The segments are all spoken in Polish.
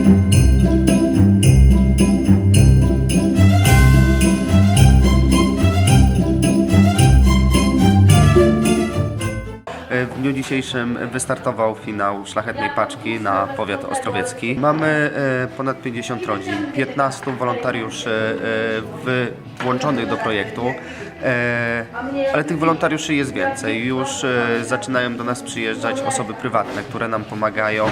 W dniu dzisiejszym wystartował finał Szlachetnej Paczki na powiat ostrowiecki. Mamy e, ponad 50 rodzin, 15 wolontariuszy e, włączonych do projektu, e, ale tych wolontariuszy jest więcej. Już zaczynają do nas przyjeżdżać osoby prywatne, które nam pomagają,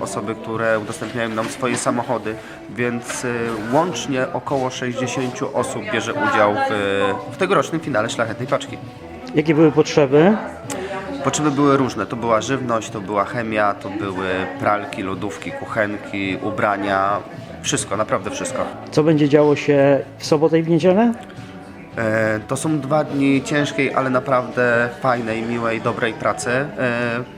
osoby, które udostępniają nam swoje samochody, więc łącznie około 60 osób bierze udział w, w tegorocznym finale Szlachetnej Paczki. Jakie były potrzeby? Potrzeby były różne. To była żywność, to była chemia, to były pralki, lodówki, kuchenki, ubrania. Wszystko, naprawdę wszystko. Co będzie działo się w sobotę i w niedzielę? E, to są dwa dni ciężkiej, ale naprawdę fajnej, miłej, dobrej pracy. E,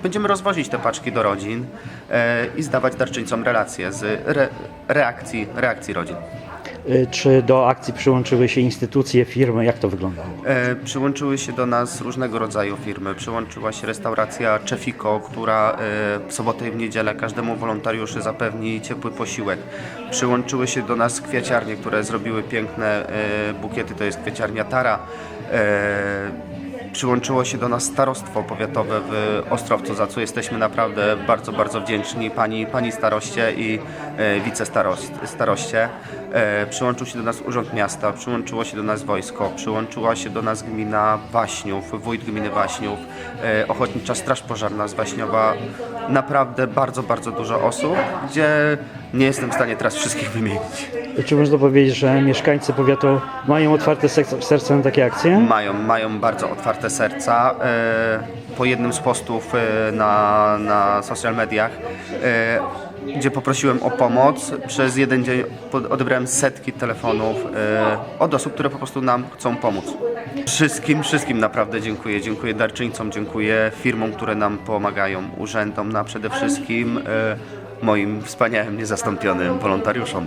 będziemy rozwozić te paczki do rodzin e, i zdawać darczyńcom relacje z re, reakcji, reakcji rodzin. Y, Czy do akcji przyłączyły się instytucje, firmy? Jak to wyglądało? E, Przyłączyły się do nas różnego rodzaju firmy. Przyłączyła się restauracja Czefiko, która e, w sobotę i w niedzielę każdemu wolontariuszy zapewni ciepły posiłek. Przyłączyły się do nas kwiaciarnie, które zrobiły piękne e, bukiety, to jest kwiaciarnia Tara. E, Przyłączyło się do nas starostwo powiatowe w Ostrowcu, za co jesteśmy naprawdę bardzo, bardzo wdzięczni pani, pani staroście i e, wicestaroście. E, przyłączył się do nas Urząd Miasta, przyłączyło się do nas wojsko, przyłączyła się do nas gmina Waśniów, wójt gminy Waśniów, e, Ochotnicza Straż Pożarna z Waśniowa. Naprawdę bardzo, bardzo dużo osób, gdzie nie jestem w stanie teraz wszystkich wymienić. Czy można powiedzieć, że mieszkańcy powiatu mają otwarte serce na takie akcje? Mają, mają bardzo otwarte serca. E, Po jednym z postów e, na, na social mediach, e, gdzie poprosiłem o pomoc, przez jeden dzień odebrałem setki telefonów od osób, które po prostu nam chcą pomóc. Wszystkim, wszystkim naprawdę dziękuję. Dziękuję darczyńcom, dziękuję firmom, które nam pomagają, urzędom, no a przede wszystkim e, moim wspaniałym, niezastąpionym wolontariuszom.